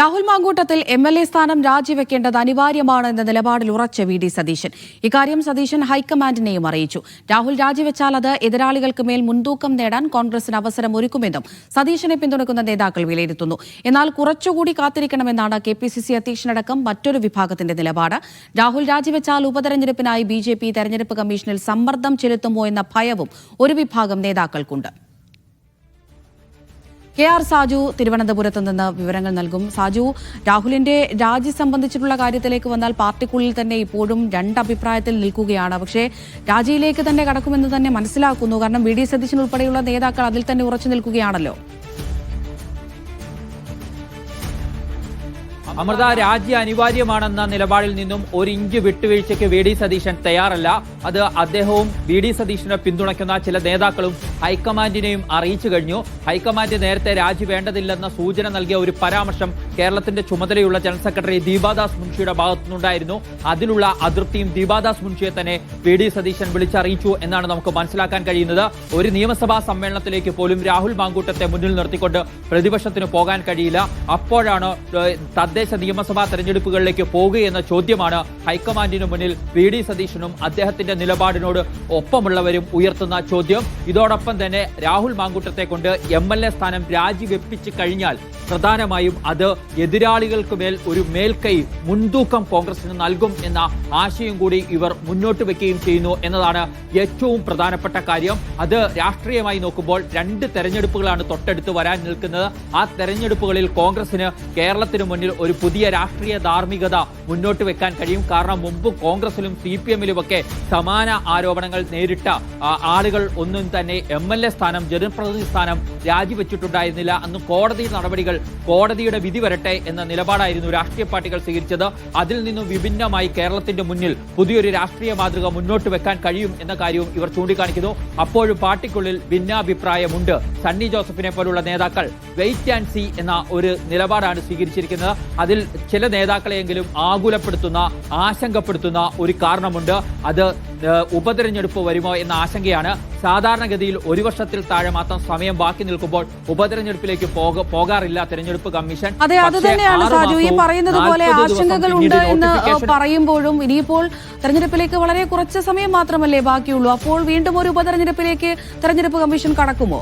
Rahul Mamkootathil M L A സ്ഥാനം രാജിവെക്കേണ്ടത് അനിവാര്യമാണ് എന്ന നിലപാടിൽ ഉറച്ച വി ഡി സതീശൻ. ഇക്കാര്യം സതീശൻ ഹൈക്കമാൻഡിനെയും അറിയിച്ചു. രാഹുൽ രാജിവെച്ചാൽ അത് എതിരാളികൾക്ക് മേൽ മുൻതൂക്കം നേടാൻ കോൺഗ്രസിന് അവസരം ഒരുക്കുമെന്നും സതീശനെ പിന്തുണക്കുന്ന നേതാക്കൾ വിലയിരുത്തുന്നു. എന്നാൽ കുറച്ചുകൂടി കാത്തിരിക്കണമെന്നാണ് കെ പി സി സി അധ്യക്ഷനടക്കം മറ്റൊരു വിഭാഗത്തിന്റെ നിലപാട്. രാഹുൽ രാജിവെച്ചാൽ ഉപതെരഞ്ഞെടുപ്പിനായി ബി ജെ പി തെരഞ്ഞെടുപ്പ് കമ്മീഷനിൽ സമ്മർദ്ദം ചെലുത്തുമോ എന്ന ഭയവും ഒരു വിഭാഗം നേതാക്കൾക്കുണ്ട്. കെ ആർ സാജു തിരുവനന്തപുരത്ത് നിന്ന് വിവരങ്ങൾ നൽകും. സാജു രാഹുലിന്റെ രാജി സംബന്ധിച്ചിട്ടുള്ള കാര്യത്തിലേക്ക് വന്നാൽ പാർട്ടിക്കുള്ളിൽ തന്നെ ഇപ്പോഴും രണ്ട് അഭിപ്രായത്തിൽ നിൽക്കുകയാണ്. പക്ഷേ രാജിയിലേക്ക് തന്നെ കടക്കുമെന്ന് തന്നെ മനസ്സിലാക്കുന്നു. കാരണം വി ഡി സതീശൻ ഉൾപ്പെടെയുള്ള നേതാക്കൾ അതിൽ തന്നെ ഉറച്ചു നിൽക്കുകയാണല്ലോ. അമൃത രാജ്യ അനിവാര്യമാണെന്ന നിലപാടിൽ നിന്നും ഒരു ഇഞ്ച് വിട്ടുവീഴ്ചയ്ക്ക് വി ഡി സതീശൻ തയ്യാറല്ല. അത് അദ്ദേഹവും വി ഡി സതീഷിനെ പിന്തുണയ്ക്കുന്ന ചില നേതാക്കളും ഹൈക്കമാൻഡിനെയും അറിയിച്ചു കഴിഞ്ഞു. ഹൈക്കമാൻഡ് നേരത്തെ രാജി വേണ്ടതില്ലെന്ന സൂചന നൽകിയ ഒരു പരാമർശം കേരളത്തിന്റെ ചുമതലയുള്ള ജനറൽ സെക്രട്ടറി ദീപാദാസ് മുൻഷിയുടെ ഭാഗത്തുനിന്നുണ്ടായിരുന്നു. അതിലുള്ള അതൃപ്തിയും ദീപാദാസ് മുൻഷിയെ തന്നെ വി ഡി സതീശൻ വിളിച്ചറിയിച്ചു എന്നാണ് നമുക്ക് മനസ്സിലാക്കാൻ കഴിയുന്നത്. ഒരു നിയമസഭാ സമ്മേളനത്തിലേക്ക് പോലും രാഹുൽ മാങ്കൂട്ടത്തെ മുന്നിൽ നിർത്തിക്കൊണ്ട് പ്രതിപക്ഷത്തിന് പോകാൻ കഴിയില്ല. അപ്പോഴാണ് തദ്ദേശ നിയമസഭാ തെരഞ്ഞെടുപ്പുകളിലേക്ക് പോകുകയെന്ന ചോദ്യമാണ് ഹൈക്കമാൻഡിനു മുന്നിൽ വി ഡി സതീശനും അദ്ദേഹത്തിന്റെ നിലപാടിനോട് ഒപ്പമുള്ളവരും ഉയർത്തുന്ന ചോദ്യം. ഇതോടൊപ്പം തന്നെ രാഹുൽ മാങ്കൂട്ടത്തെ കൊണ്ട് എം എൽ എ സ്ഥാനം രാജിവെപ്പിച്ച് കഴിഞ്ഞാൽ പ്രധാനമായും അത് എതിരാളികൾക്ക് മേൽ ഒരു മേൽക്കൈ മുൻതൂക്കം കോൺഗ്രസിന് നൽകും എന്ന ആശയം കൂടി ഇവർ മുന്നോട്ട് വെക്കുകയും ചെയ്യുന്നു എന്നതാണ് ഏറ്റവും പ്രധാനപ്പെട്ട കാര്യം. അത് രാഷ്ട്രീയമായി നോക്കുമ്പോൾ രണ്ട് തെരഞ്ഞെടുപ്പുകളാണ് തൊട്ടടുത്ത് വരാൻ നിൽക്കുന്നത്. ആ തെരഞ്ഞെടുപ്പുകളിൽ കോൺഗ്രസിന് കേരളത്തിന് മുന്നിൽ ഒരു പുതിയ രാഷ്ട്രീയ ധാർമ്മികത മുന്നോട്ട് വെക്കാൻ കഴിയും. കാരണം മുമ്പ് കോൺഗ്രസിലും സി പി എമ്മിലുമൊക്കെ സമാന ആരോപണങ്ങൾ നേരിട്ട ആളുകൾ ഒന്നും തന്നെ എം എൽ എ സ്ഥാനം ജനപ്രതിനിധി സ്ഥാനം രാജിവെച്ചിട്ടുണ്ടായിരുന്നില്ല. അന്ന് കോടതി നടപടികൾ കോടതിയുടെ വിധി വരട്ടെ എന്ന നിലപാടായിരുന്നു രാഷ്ട്രീയ പാർട്ടികൾ സ്വീകരിച്ചത്. അതിൽ നിന്നും വിഭിന്നമായി കേരളത്തിന്റെ മുന്നിൽ പുതിയൊരു രാഷ്ട്രീയ മാതൃക മുന്നോട്ട് വെക്കാൻ കഴിയും എന്ന കാര്യവും ഇവർ ചൂണ്ടിക്കാണിക്കുന്നു. അപ്പോഴും പാർട്ടിക്കുള്ളിൽ ഭിന്നാഭിപ്രായമുണ്ട്. സണ്ണി ജോസഫിനെ പോലുള്ള നേതാക്കൾ വെയിറ്റ് ആൻഡ് സി എന്ന ഒരു നിലപാടാണ് സ്വീകരിച്ചിരിക്കുന്നത്. അതിൽ ചില നേതാക്കളെയെങ്കിലും ആകുലപ്പെടുത്തുന്ന ആശങ്കപ്പെടുത്തുന്ന ഒരു കാരണമുണ്ട്. അത് ഉപതെരഞ്ഞെടുപ്പ് വരുമോ എന്ന ആശങ്കയാണ്. സാധാരണഗതിയിൽ ഒരു വർഷത്തിൽ താഴെ മാത്രം സമയം ബാക്കി നിൽക്കുമ്പോൾ ഉപതെരഞ്ഞെടുപ്പിലേക്ക് പോക- പോകാറില്ല തെരഞ്ഞെടുപ്പ് കമ്മീഷൻ. അതെ അത് തന്നെയാണ് സാജു. ഈ പറയുന്നത് പോലെ 40 ആശങ്കകൾ ഉണ്ട് എന്ന് പറയുമ്പോഴും ഇനിയിപ്പോൾ തെരഞ്ഞെടുപ്പിലേക്ക് വളരെ കുറച്ച് സമയം മാത്രമല്ലേ ബാക്കിയുള്ളൂ. അപ്പോൾ വീണ്ടും ഒരു ഉപതെരഞ്ഞെടുപ്പിലേക്ക് തെരഞ്ഞെടുപ്പ് കമ്മീഷൻ കടക്കുമോ?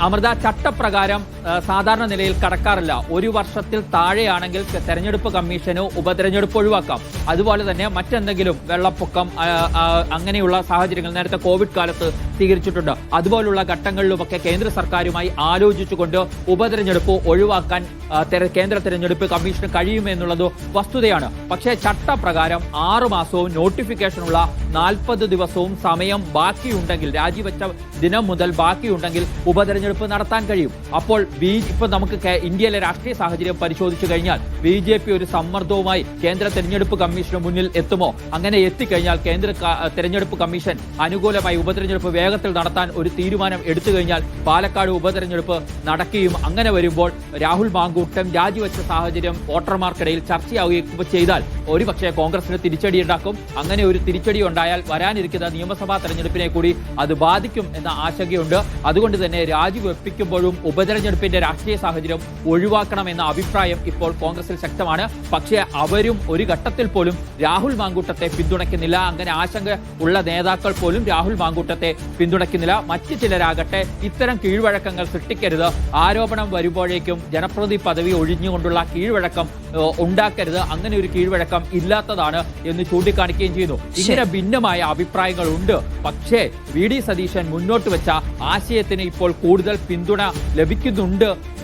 അമൃത ചട്ടപ്രകാരം സാധാരണ നിലയിൽ കടക്കാറില്ല. ഒരു വർഷത്തിൽ താഴെയാണെങ്കിൽ തെരഞ്ഞെടുപ്പ് കമ്മീഷന് ഉപതെരഞ്ഞെടുപ്പ് ഒഴിവാക്കാം. അതുപോലെ തന്നെ മറ്റെന്തെങ്കിലും വെള്ളപ്പൊക്കം അങ്ങനെയുള്ള സാഹചര്യങ്ങൾ നേരത്തെ കോവിഡ് കാലത്ത് സ്വീകരിച്ചിട്ടുണ്ട്. അതുപോലുള്ള ഘട്ടങ്ങളിലുമൊക്കെ കേന്ദ്ര സർക്കാരുമായി ആലോചിച്ചുകൊണ്ട് ഉപതെരഞ്ഞെടുപ്പ് ഒഴിവാക്കാൻ കേന്ദ്ര തെരഞ്ഞെടുപ്പ് കമ്മീഷന് കഴിയുമെന്നുള്ളത് വസ്തുതയാണ്. പക്ഷേ ചട്ടപ്രകാരം ആറു മാസവും നോട്ടിഫിക്കേഷനുള്ള നാൽപ്പത് ദിവസവും സമയം ബാക്കിയുണ്ടെങ്കിൽ രാജിവെച്ച ദിനം മുതൽ ബാക്കിയുണ്ടെങ്കിൽ ഉപതെരഞ്ഞെടുപ്പ് നടത്താൻ കഴിയും. അപ്പോൾ ബി ഇപ്പൊ നമുക്ക് ഇന്ത്യയിലെ രാഷ്ട്രീയ സാഹചര്യം പരിശോധിച്ചു കഴിഞ്ഞാൽ ബി ജെ പി ഒരു സമ്മർദ്ദവുമായി കേന്ദ്ര തെരഞ്ഞെടുപ്പ് കമ്മീഷന് മുന്നിൽ എത്തുമോ? അങ്ങനെ എത്തിക്കഴിഞ്ഞാൽ കേന്ദ്ര തെരഞ്ഞെടുപ്പ് കമ്മീഷൻ അനുകൂലമായി ഉപതെരഞ്ഞെടുപ്പ് വേഗത്തിൽ നടത്താൻ ഒരു തീരുമാനം എടുത്തു കഴിഞ്ഞാൽ പാലക്കാട് ഉപതെരഞ്ഞെടുപ്പ് നടക്കുകയും അങ്ങനെ വരുമ്പോൾ രാഹുൽ മാങ്കൂട്ടം രാജിവെച്ച സാഹചര്യം വോട്ടർമാർക്കിടയിൽ ചർച്ചയാവുകയും ചെയ്താൽ ഒരുപക്ഷെ കോൺഗ്രസിന് തിരിച്ചടി ഉണ്ടാക്കും. അങ്ങനെ ഒരു തിരിച്ചടി ഉണ്ടായാൽ വരാനിരിക്കുന്ന നിയമസഭാ തെരഞ്ഞെടുപ്പിനെ കൂടി അത് ബാധിക്കും എന്ന ആശങ്കയുണ്ട്. അതുകൊണ്ട് തന്നെ രാജിവെപ്പിക്കുമ്പോഴും ഉപതെരഞ്ഞെടുപ്പിന്റെ രാഷ്ട്രീയ സാഹചര്യം ഒഴിവാക്കണമെന്ന അഭിപ്രായം ഇപ്പോൾ കോൺഗ്രസിൽ ശക്തമാണ്. പക്ഷേ അവരും ഒരു ഘട്ടത്തിൽ പോലും രാഹുൽ മാങ്കൂട്ടത്തെ പിന്തുണയ്ക്കുന്നില്ല. അങ്ങനെ ആശങ്ക ഉള്ള നേതാക്കൾ പോലും രാഹുൽ മാങ്കൂട്ടത്തെ പിന്തുണയ്ക്കുന്നില്ല. മറ്റ് ചിലരാകട്ടെ ഇത്തരം കീഴ്വഴക്കങ്ങൾ സൃഷ്ടിക്കരുത്. ആരോപണം വരുമ്പോഴേക്കും ജനപ്രതി പദവി ഒഴിഞ്ഞുകൊണ്ടുള്ള കീഴ്വഴക്കം ഉണ്ടാക്കരുത്. അങ്ങനെ ഒരു കീഴ്വഴക്കം ഇല്ലാത്തതാണ് എന്ന് ചൂണ്ടിക്കാണിക്കുകയും ചെയ്യുന്നു. ഇങ്ങനെ ഭിന്നമായ അഭിപ്രായങ്ങൾ ഉണ്ട്. പക്ഷേ വി. ഡി. സതീശൻ മുന്നോട്ട് വെച്ച ആശയത്തിന് ഇപ്പോൾ കൂടുതൽ പിന്തുണ ലഭിക്കുന്നുണ്ട്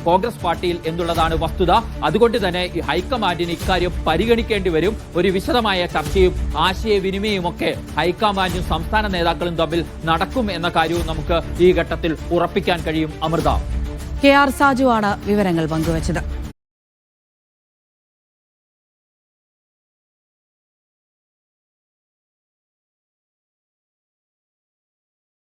കോൺഗ്രസ് പാർട്ടിയിൽ എന്നുള്ളതാണ് വസ്തുത? അതുകൊണ്ട് തന്നെ ഈ ഹൈക്കമാൻഡിന് ഇക്കാര്യം പരിഗണിക്കേണ്ടി വരും. ഒരു വിശദമായ ചർച്ചയും ആശയവിനിമയവും ഒക്കെ ഹൈക്കമാൻഡും സംസ്ഥാന നേതാക്കളും തമ്മിൽ നടക്കും എന്ന കാര്യവും നമുക്ക് ഈ ഘട്ടത്തിൽ ഉറപ്പിക്കാൻ കഴിയും. അമൃത. കെ ആർ സാജു ആണ് വിവരങ്ങൾ പങ്കുവച്ചത്.